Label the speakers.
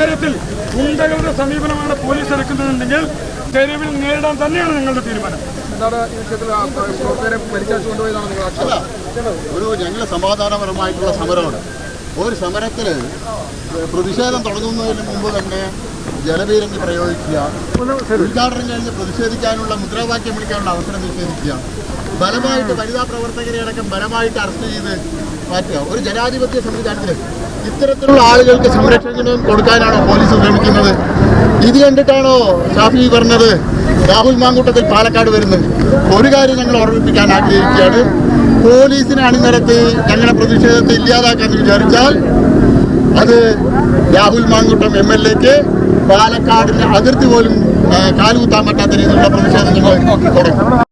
Speaker 1: ഇത്തരത്തിൽ ഗുണ്ടകളുടെ സമീപനമാണ് പോലീസ് എടുക്കുന്നതെങ്കിൽ തെരുവിൽ നേരിടാൻ തന്നെയാണ് നിങ്ങളുടെ തീരുമാനം.
Speaker 2: ഒരു ഞങ്ങൾ സമാധാനപരമായിട്ടുള്ള സമരമാണ്. ഒരു സമരത്തിൽ പ്രതിഷേധം തുടങ്ങുന്നതിന് മുമ്പ് തന്നെ ജലപീരങ്കി പ്രയോഗിക്കുക ഉദ്ഘാടനം കഴിഞ്ഞ് പ്രതിഷേധിക്കാനുള്ള മുദ്രാവാക്യം വിളിക്കാനുള്ള അവസരം നിഷേധിക്കുക ബലമായിട്ട് വനിതാ പ്രവർത്തകരെ അടക്കം ബലമായിട്ട് അറസ്റ്റ് ചെയ്ത് മാറ്റുക. ഒരു ജനാധിപത്യ സംവിധാനത്തിൽ ഇത്തരത്തിലുള്ള ആളുകൾക്ക് സംരക്ഷണം കൊടുക്കാനാണോ പോലീസ് ശ്രമിക്കുന്നത്? ഇത് കണ്ടിട്ടാണോ ഷാഫി പറഞ്ഞത്? രാഹുൽ മാങ്കൂട്ടത്തിൽ പാലക്കാട് വരുന്നത്. ഒരു കാര്യം ഞങ്ങൾ ഓർമ്മിപ്പിക്കാൻ ആഗ്രഹിക്കുകയാണ്. പോലീസിനെ അണിനിരത്തി ഞങ്ങളുടെ പ്രതിഷേധത്തെ ഇല്ലാതാക്കാന്ന് വിചാരിച്ചാൽ അത് രാഹുൽ മാങ്കൂട്ടം എം എൽ എക്ക് പാലക്കാടിന്റെ അതിർത്തി പോലും കാലുകുത്താൻ പറ്റാത്ത രീതിയിലുള്ള പ്രതിഷേധം തുടങ്ങും.